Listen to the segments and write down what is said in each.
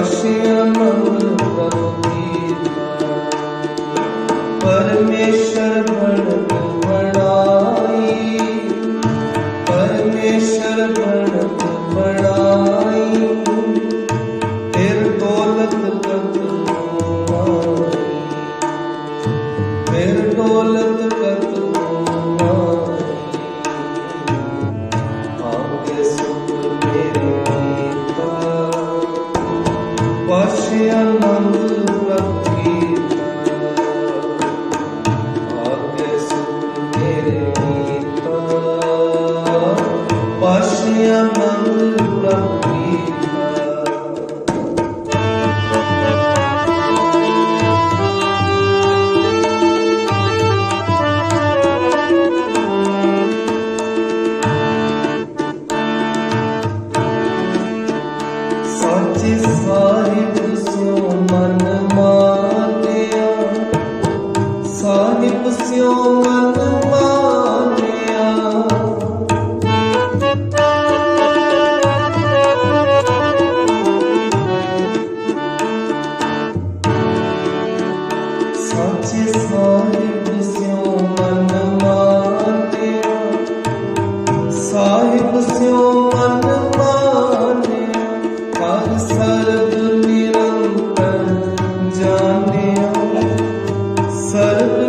ਬਖਸ਼ਿਆ ਮੌਲ ਕਰੋ ਪੀਰ ਪਰਮੇਸ਼ਰ ਬਣ सर्व निरंतर जाने सर्व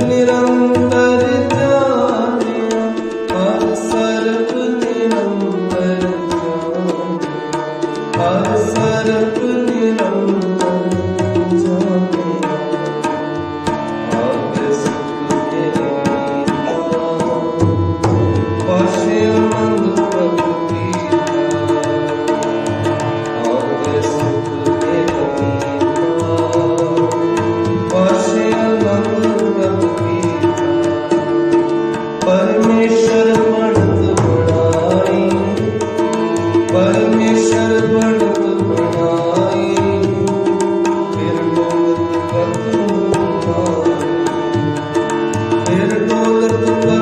Oh.